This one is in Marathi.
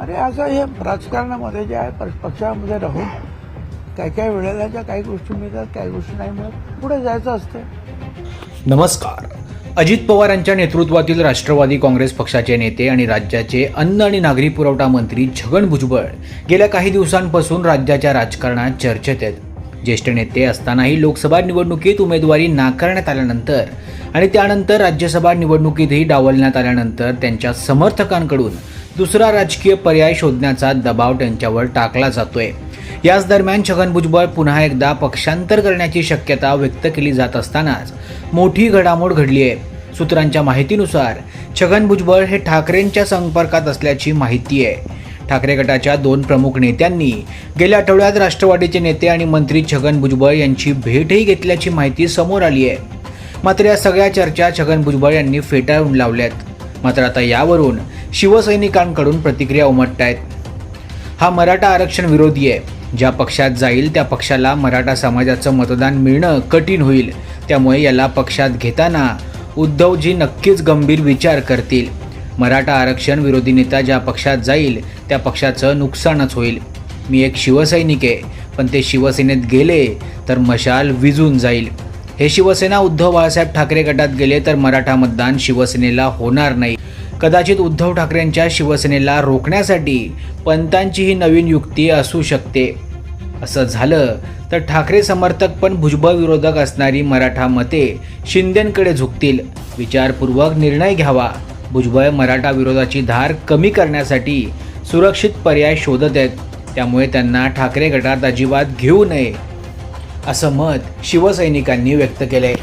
अरे असं हे राजकारणामध्ये जे आहे पक्षामध्ये राहून काही काही वेळेला ज्या काही गोष्टी मिळतात काही गोष्टी नाही मिळत पुढे जायचं असतं. नमस्कार. अजित पवार यांच्या नेतृत्वातील राष्ट्रवादी काँग्रेस पक्षाचे नेते आणि राज्याचे अन्न आणि नागरी पुरवठा मंत्री छगन भुजबळ गेल्या काही दिवसांपासून राज्याच्या राजकारणात चर्चेत आहेत. ज्येष्ठ नेते असतानाही लोकसभा निवडणुकीत उमेदवारी नाकारण्यात आल्यानंतर आणि त्यानंतर राज्यसभा निवडणुकीतही डावलण्यात आल्यानंतर त्यांच्या समर्थकांकडून दुसरा राजकीय पर्याय शोधण्याचा दबाव त्यांच्यावर टाकला जातोय. याच दरम्यान छगन भुजबळ पुन्हा एकदा पक्षांतर करण्याची शक्यता व्यक्त केली जात असतानाच मोठी घडामोड घडली आहे. सूत्रांच्या माहितीनुसार छगन भुजबळ हे ठाकरेंच्या संपर्कात असल्याची माहिती आहे. ठाकरे गटाच्या दोन प्रमुख नेत्यांनी गेल्या आठवड्यात राष्ट्रवादीचे नेते आणि मंत्री छगन भुजबळ यांची भेटही घेतल्याची माहिती समोर आली आहे. मात्र या सगळ्या चर्चा छगन भुजबळ यांनी फेटाळून लावल्यात. मात्र आता यावरून शिवसैनिकांकडून प्रतिक्रिया उमटत आहेत हा मराठा आरक्षण विरोधी आहे. ज्या पक्षात जाईल त्या पक्षाला मराठा समाजाचं मतदान मिळणं कठीण होईल. त्यामुळे याला पक्षात घेताना उद्धवजी नक्कीच गंभीर विचार करतील. मराठा आरक्षण विरोधी नेता ज्या पक्षात जाईल त्या पक्षाचं नुकसानच होईल. मी एक शिवसैनिक आहे पण ते शिवसेनेत गेले तर मशाल विजून जाईल. हे शिवसेना उद्धव बाळासाहेब ठाकरे गटात गेले तर मराठा मतदान शिवसेनेला होणार नाही. कदाचित उद्धव ठाकरेंच्या शिवसेनेला रोखण्यासाठी पंतांची ही नवीन युक्ती असू शकते. असं झालं तर ठाकरे समर्थक पण भुजबळ विरोधक असणारी मराठा मते शिंदेंकडे झुकतील. विचारपूर्वक निर्णय घ्यावा. भुजबळ मराठा विरोधाची धार कमी करण्यासाठी सुरक्षित पर्याय शोधत आहेत. त्यामुळे त्यांना ठाकरे गटात अजिबात घेऊ नये असं मत शिवसैनिकांनी व्यक्त केलंय.